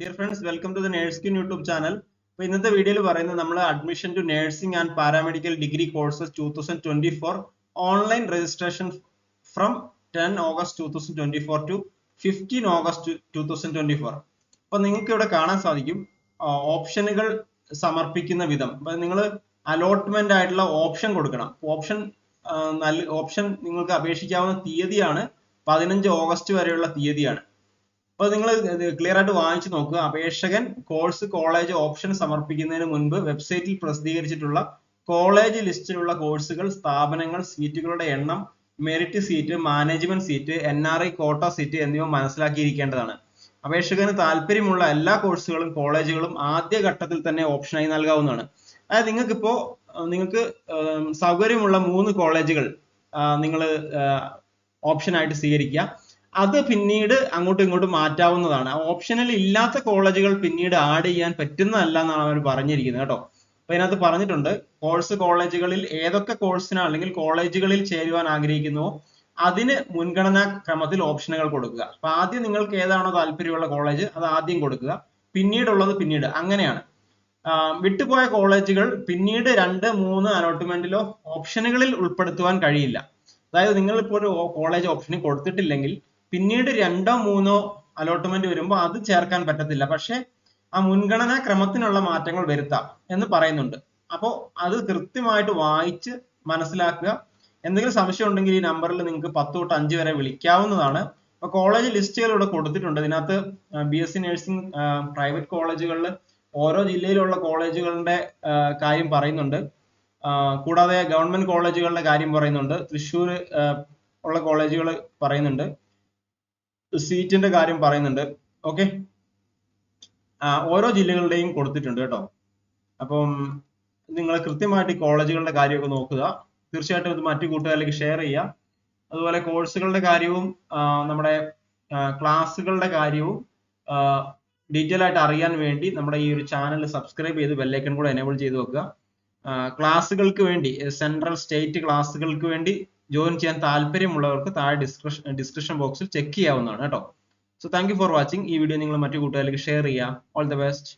Dear friends welcome to the nurskin YouTube channel അപ്പൊ ഇന്നത്തെ വീഡിയോയിൽ പറയുന്നത് നമ്മൾ admission to nursing and paramedical degree courses two thousand twenty four online registration from ten August two thousand twenty four to fifteen August two thousand twenty four അപ്പൊ നിങ്ങൾക്ക് ഇവിടെ കാണാൻ സാധിക്കും ഓപ്ഷനുകൾ സമർപ്പിക്കുന്ന വിധം. അപ്പൊ നിങ്ങൾ അലോട്ട്മെന്റ് ആയിട്ടുള്ള ഓപ്ഷൻ കൊടുക്കണം. ഓപ്ഷൻ ഓപ്ഷൻ നിങ്ങൾക്ക് അപേക്ഷിക്കാവുന്ന തീയതിയാണ് പതിനഞ്ച് ഓഗസ്റ്റ് വരെയുള്ള തീയതിയാണ്. അപ്പൊ നിങ്ങൾ ക്ലിയർ ആയിട്ട് വായിച്ചു നോക്കുക. അപേക്ഷകൻ കോഴ്സ് കോളേജ് ഓപ്ഷൻ സമർപ്പിക്കുന്നതിന് മുൻപ് വെബ്സൈറ്റിൽ പ്രസിദ്ധീകരിച്ചിട്ടുള്ള കോളേജ് ലിസ്റ്റിലുള്ള കോഴ്സുകൾ സ്ഥാപനങ്ങൾ സീറ്റുകളുടെ എണ്ണം merit seat management seat N R I quota seat എന്നിവ മനസ്സിലാക്കിയിരിക്കേണ്ടതാണ്. അപേക്ഷകന് താല്പര്യമുള്ള എല്ലാ കോഴ്സുകളും കോളേജുകളും ആദ്യ ഘട്ടത്തിൽ തന്നെ ഓപ്ഷനായി നൽകാവുന്നതാണ്. അതായത് നിങ്ങൾക്ക് ഇപ്പോ നിങ്ങൾക്ക് സൗകര്യമുള്ള മൂന്ന് കോളേജുകൾ നിങ്ങൾ ഓപ്ഷനായിട്ട് സ്വീകരിക്കുക. അത് പിന്നീട് അങ്ങോട്ടും ഇങ്ങോട്ടും മാറ്റാവുന്നതാണ്. ഓപ്ഷനിൽ ഇല്ലാത്ത കോളേജുകൾ പിന്നീട് ആഡ് ചെയ്യാൻ പറ്റുന്നതല്ല എന്നാണ് അവർ പറഞ്ഞിരിക്കുന്നത് കേട്ടോ. അപ്പൊ ഇതിനകത്ത് പറഞ്ഞിട്ടുണ്ട് കോഴ്സ് കോളേജുകളിൽ ഏതൊക്കെ കോഴ്സിനാണ് അല്ലെങ്കിൽ കോളേജുകളിൽ ചേരുവാൻ ആഗ്രഹിക്കുന്നുവോ അതിന് മുൻഗണനാ ക്രമത്തിൽ ഓപ്ഷനുകൾ കൊടുക്കുക. അപ്പൊ ആദ്യം നിങ്ങൾക്ക് ഏതാണോ താല്പര്യമുള്ള കോളേജ് അത് ആദ്യം കൊടുക്കുക. പിന്നീടുള്ളത് പിന്നീട്. അങ്ങനെയാണ്. വിട്ടുപോയ കോളേജുകൾ പിന്നീട് രണ്ട് മൂന്ന് അലോട്ട്മെന്റിലോ ഓപ്ഷനുകളിൽ ഉൾപ്പെടുത്തുവാൻ കഴിയില്ല. അതായത് നിങ്ങൾ ഇപ്പോൾ ഒരു കോളേജ് ഓപ്ഷന് കൊടുത്തിട്ടില്ലെങ്കിൽ പിന്നീട് രണ്ടോ മൂന്നോ അലോട്ട്മെന്റ് വരുമ്പോൾ അത് ചേർക്കാൻ പറ്റത്തില്ല. പക്ഷേ ആ മുൻഗണനാ ക്രമത്തിനുള്ള മാറ്റങ്ങൾ വരുത്താം എന്ന് പറയുന്നുണ്ട്. അപ്പോൾ അത് കൃത്യമായിട്ട് വായിച്ച് മനസ്സിലാക്കുക. എന്തെങ്കിലും സംശയം ഉണ്ടെങ്കിൽ ഈ നമ്പറിൽ നിങ്ങൾക്ക് പത്ത് തൊട്ട് അഞ്ച് വരെ വിളിക്കാവുന്നതാണ്. അപ്പൊ കോളേജ് ലിസ്റ്റുകൾ ഇവിടെ കൊടുത്തിട്ടുണ്ട്. ഇതിനകത്ത് B S C nursing private കോളേജുകളിൽ ഓരോ ജില്ലയിലുള്ള കോളേജുകളുടെ കാര്യം പറയുന്നുണ്ട്. കൂടാതെ ഗവൺമെന്റ് കോളേജുകളുടെ കാര്യം പറയുന്നുണ്ട്. തൃശ്ശൂർ ഉള്ള കോളേജുകൾ പറയുന്നുണ്ട്. സീറ്റിന്റെ കാര്യം പറയുന്നുണ്ട്. ഓക്കെ ഓരോ ജില്ലകളുടെയും കൊടുത്തിട്ടുണ്ട് കേട്ടോ. അപ്പം നിങ്ങൾ കൃത്യമായിട്ട് കോളേജുകളുടെ കാര്യമൊക്കെ നോക്കുക. തീർച്ചയായിട്ടും ഇത് മറ്റു കൂട്ടുകാരിലേക്ക് ഷെയർ ചെയ്യുക. അതുപോലെ കോഴ്സുകളുടെ കാര്യവും നമ്മുടെ ക്ലാസ്സുകളുടെ കാര്യവും ഡീറ്റെയിൽ ആയിട്ട് അറിയാൻ വേണ്ടി നമ്മുടെ ഈ ഒരു ചാനൽ സബ്സ്ക്രൈബ് ചെയ്ത് ബെല്ലൈക്കൺ കൂടെ എനേബിൾ ചെയ്ത് വെക്കുക. ക്ലാസ്സുകൾക്ക് വേണ്ടി സെൻട്രൽ സ്റ്റേറ്റ് ക്ലാസ്സുകൾക്ക് വേണ്ടി ജോയിൻ ചെയ്യാൻ താല്പര്യമുള്ളവർക്ക് താഴെ ഡിസ്ക്രിപ്ഷൻ ഡിസ്ക്രിപ്ഷൻ ബോക്സിൽ ചെക്ക് ചെയ്യാവുന്നതാണ് കേട്ടോ. So thank you for watching ഈ വീഡിയോ നിങ്ങൾ മറ്റു കൂട്ടുകാരിലേക്ക് ഷെയർ ചെയ്യുക. All the best